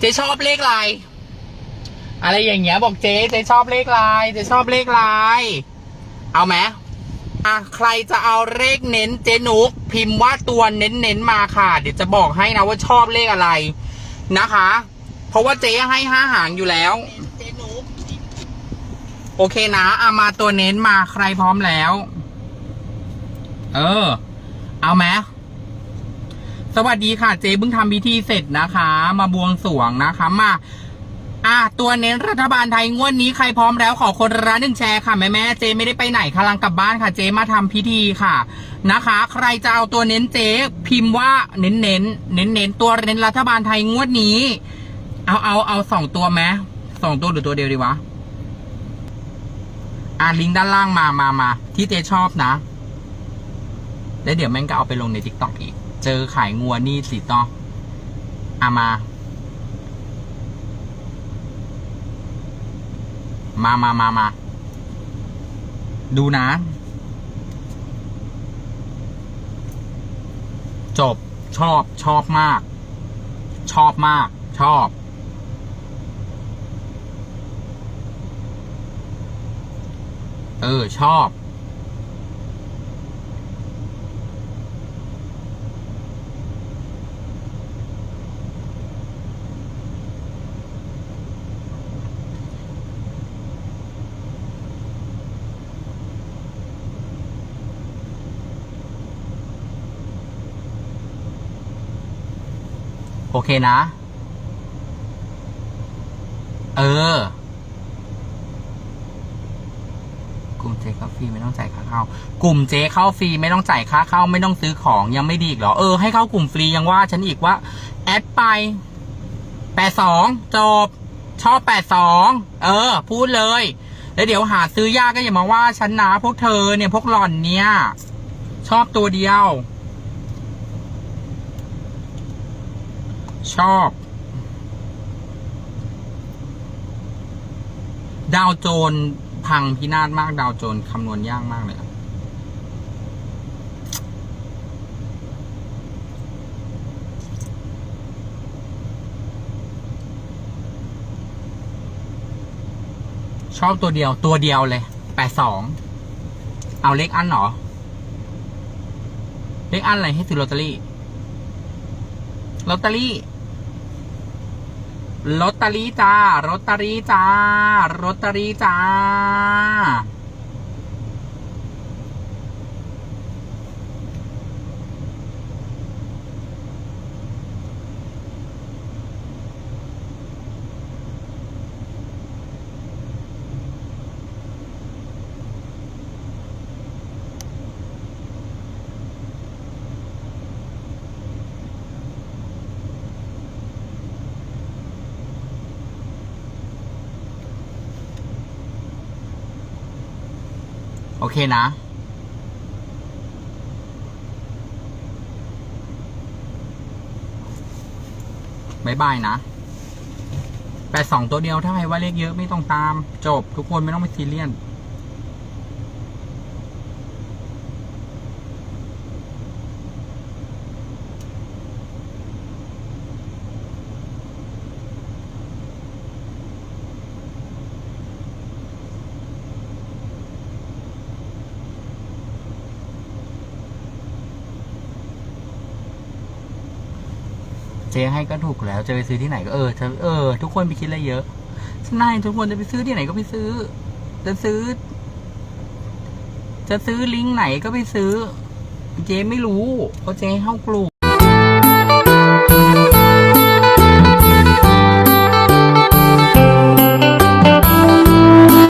เจ๊ชอบเลขอะไรอะไรอย่างเงี้ยบอกเจ๊เจ๊ชอบเลขอะไรเจ๊ชอบเลขอะไรเอาไหมอะใครจะเอาเลขเน้นเจ๊นุก พิมพ์ว่าตัวเน้นเน้นๆมาค่ะ เดี๋ยวจะบอกให้นะว่าชอบเลขอะไรนะคะ เพราะว่าเจ๊ให้ห้าหางอยู่แล้ว โอเคนะเอามาตัวเน้นมาใครพร้อมแล้ว เออ เอาไหม สวัสดีค่ะ เจ๊เพิ่งทำพิธีเสร็จนะคะ มาบวงสรวงนะคะมาอะตัวเน้นรัฐบาลไทยงวดนี้ใครพร้อมแล้วขอคนละหนึ่งแชร์ค่ะแม่แม่เจไม่ได้ไปไหนกำลังกลับบ้านค่ะเจมาทำพิธีค่ะนะคะ ใครจะเอาตัวเน้นเจพิมพ์ว่าเน้นเน้นเน้นเน้นตัวเน้นรัฐบาลไทยงวดนี้ เอาเอาเอาสองตัวไหมสองตัวหรือตัวเดียวดีวะอะลิงก์ด้านล่างมามามาที่เจชอบนะแล้วเดี๋ยวแม่งก็เอาไปลงในทิกตอกอีก เจอขายงัวนี่สิต้องอามา มามามามา ดูนะ จบ ชอบ ชอบมาก ชอบมาก ชอบ เออ ชอบ โอเคนะ เออกลุ่มเจเข้าฟรีไม่ต้องจ่ายค่าเข้า กลุ่มเจเข้าฟรีไม่ต้องจ่ายค่าเข้า ไม่ต้องซื้อของยังไม่ดีอีกเหรอ เออให้เข้ากลุ่มฟรียังว่าฉันอีกว่า แอดไปแปดสองจบ ชอบแปดสองเออ พูดเลย แล้วเดี๋ยวหาซื้อยากก็อย่ามาว่าฉันนะพวกเธอเนี่ยพวกหล่อนเนี่ย ชอบตัวเดียว ชอบ ดาวโจรพังพินาศมาก ดาวโจรคำนวณยากมากเลยอะชอบตัวเดียวตัวเดียวเลยแปดสองเอาเลขอันหรอ เลขอันอะไรให้ซื้อลอตเตอรี่ลอตเตอรี่ ลอตเตอรี่จ้าลอตเตอรี่จ้าลอตเตอรี่จ้า โอเคนะ บายบายนะแปดสองตัวเดียวถ้าใครว่าเลขเยอะไม่ต้องตาม จบทุกคนไม่ต้องไปซีเรียส เจ๊ให้ก็ถูกแล้ว จะไปซื้อที่ไหนก็เออจะเออ ทุกคนไปคิดอะไรเยอะฉันายทุกคนจะไปซื้อที่ไหนก็ไปซื้อ จะซื้อ จะซื้อลิงก์ไหนก็ไปซื้อ เจ๊ไม่รู้เพราะเจ๊ให้เข้ากลุ่ม